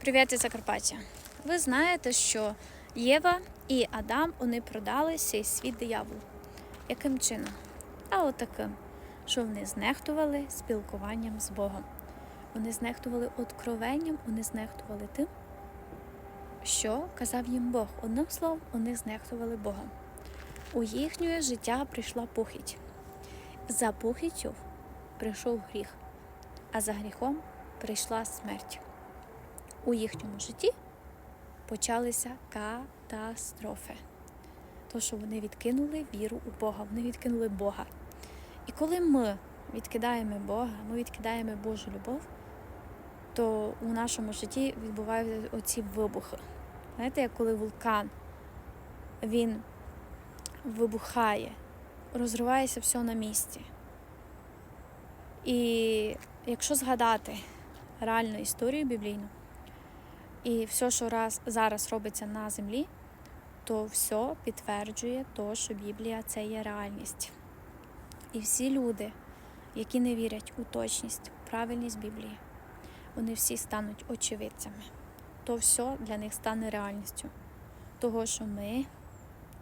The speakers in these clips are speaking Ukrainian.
Привіт із Закарпаття. Ви знаєте, що Єва і Адам вони продали цей світ дияволу. Яким чином? А от що вони знехтували спілкуванням з Богом. Вони знехтували откровенням, вони знехтували тим, що казав їм Бог. Одним словом, вони знехтували Богом. У їхнє життя прийшла похідь. За похіддю прийшов гріх, а за гріхом прийшла смерть у їхньому житті почалися катастрофи. То, що вони відкинули віру у Бога, вони відкинули Бога. І коли ми відкидаємо Бога, ми відкидаємо Божу любов, то у нашому житті відбуваються оці вибухи. Знаєте, як коли вулкан він вибухає, розривається все на місці. І якщо згадати реальну історію біблійну, і все, що раз зараз робиться на землі, то все підтверджує то, що Біблія це є реальність. І всі люди, які не вірять у точність, правильність Біблії, вони всі стануть очевидцями. То все для них стане реальністю. Того, що ми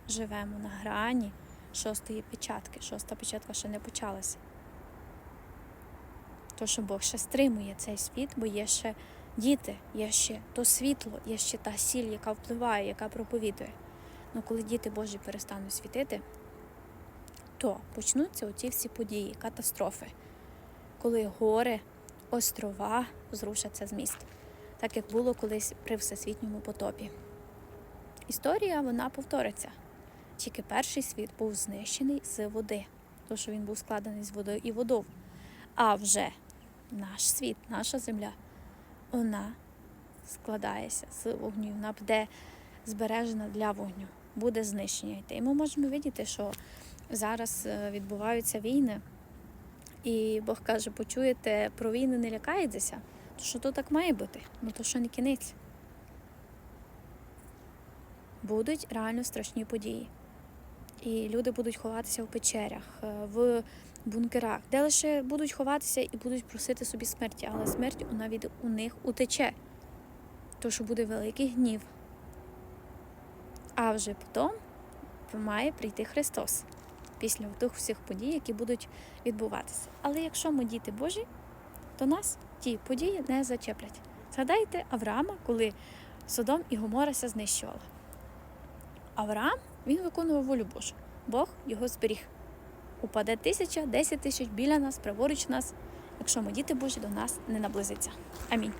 живемо на грані шостої печатки. Шоста печатка ще не почалася. То, що Бог ще стримує цей світ, бо є ще діти, є ще то світло, є ще та сіль, яка впливає, яка проповідує. Ну коли діти Божі перестануть світити, то почнуться оці всі події, катастрофи, коли гори, острова зрушаться з міст, так як було колись при всесвітньому потопі. Історія вона повториться. Тільки перший світ був знищений з води, тому що він був складений з водою і водою. А вже наш світ, наша земля вона складається з вогню, вона буде збережена для вогню, буде знищення йти. І ми можемо видіти, що зараз е, відбуваються війни, і Бог каже, почуєте про війни, не лякайтеся, то що то так має бути, ну то що не кінець. Будуть реально страшні події. І люди будуть ховатися в печерях, е, в бункерах, де лише будуть ховатися і будуть просити собі смерті, але смерть від у них утече, то буде великий гнів. А вже потім має прийти Христос після тих всіх подій, які будуть відбуватися. Але якщо ми діти Божі, то нас ті події не зачеплять. Згадайте Авраама, коли Содом і Гоморася знищували. Авраам він виконував волю Божу. Бог його зберіг. Упаде тисяча, десять тисяч біля нас, праворуч нас, якщо ми діти Божі до нас не наблизиться. Амінь.